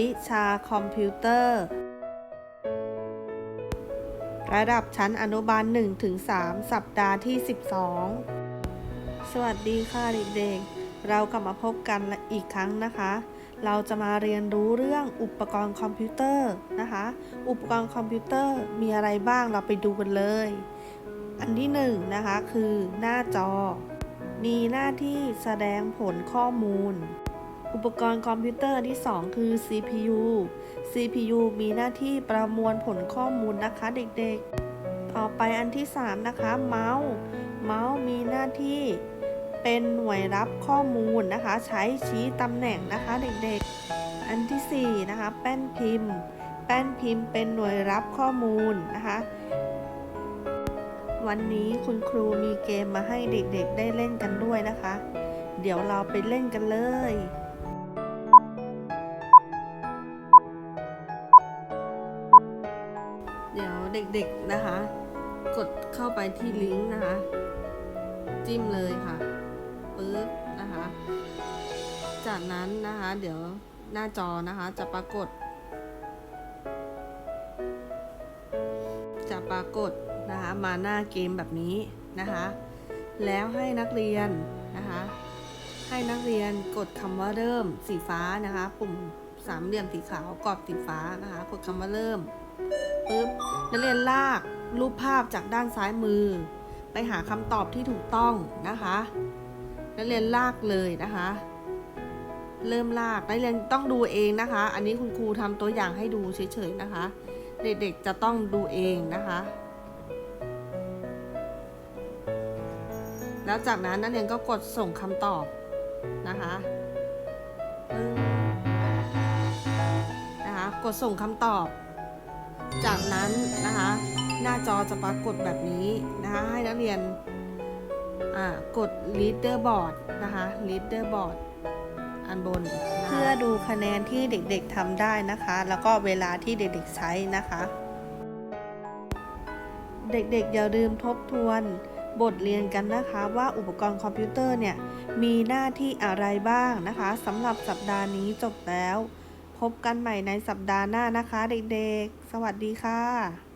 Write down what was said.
วิชาคอมพิวเตอร์ ระดับชั้นอนุบาล1-3สัปดาห์ที่ 12 สวัสดีค่ะเด็กๆ เรากลับมาพบกันอีกครั้งนะคะ เราจะมาเรียนรู้เรื่องอุปกรณ์คอมพิวเตอร์นะคะ อุปกรณ์คอมพิวเตอร์มีอะไรบ้างเราไปดูกันเลย อันที่หนึ่งนะคะคือหน้าจอ มีหน้าที่แสดงผลข้อมูล อุปกรณ์คอมพิวเตอร์ที่ 2 คือ CPU CPU มีหน้าที่ประมวลผลข้อมูลนะคะเด็กๆ ต่อไปอันที่ 3 นะคะเมาส์ เมาส์มีหน้าที่เป็นหน่วยรับข้อมูลนะคะ ใช้ชี้ตำแหน่งนะคะเด็กๆ อันที่ 4 นะคะ แป้นพิมพ์ แป้นพิมพ์เป็นหน่วยรับข้อมูลนะคะวันนี้คุณครูมีเกมมาให้เด็กๆ ได้เล่นกันด้วยนะคะ เดี๋ยวเราไปเล่นกันเลย เด็กๆนะคะ กดเข้าไปที่ลิงก์นะคะ จิ้มเลยค่ะปึ๊บนะคะ จากนั้นนะคะ เดี๋ยวหน้าจอนะคะ จะปรากฏ จะปรากฏนะคะมาหน้าเกมแบบนี้นะคะ แล้วให้นักเรียนนะคะ ให้นักเรียนกดคำว่าเริ่มสีฟ้านะคะ ปุ่มสามเหลี่ยมสีขาวกรอบสีฟ้านะคะ กดคำว่าเริ่ม ปึ๊บนักเรียนลากรูปภาพจากด้านซ้ายมือ ไปหาคำตอบที่ถูกต้องนะคะนักเรียนลากเลยนะคะ เริ่มลากนักเรียนต้องดูเองนะคะ อันนี้คุณครูทำตัวอย่างให้ดูเฉยๆนะคะ เด็กๆจะต้องดูเองนะคะ แล้วจากนั้นนักเรียนก็กดส่งคำตอบนะคะนะคะ กดส่งคำตอบ จากนั้นนะคะ หน้าจอจะปรากฏแบบนี้นะคะให้นักเรียนกด leaderboard นะคะ leaderboard อันบน เพื่อดูคะแนนที่เด็กๆทำได้นะคะ แล้วก็เวลาที่เด็กๆใช้นะคะ เด็กๆอย่าลืมทบทวนบทเรียนกันนะคะว่าอุปกรณ์คอมพิวเตอร์เนี่ย มีหน้าที่อะไรบ้างนะคะสำหรับสัปดาห์นี้จบแล้ว พบกันใหม่ในสัปดาห์หน้านะคะเด็กๆ สวัสดีค่ะ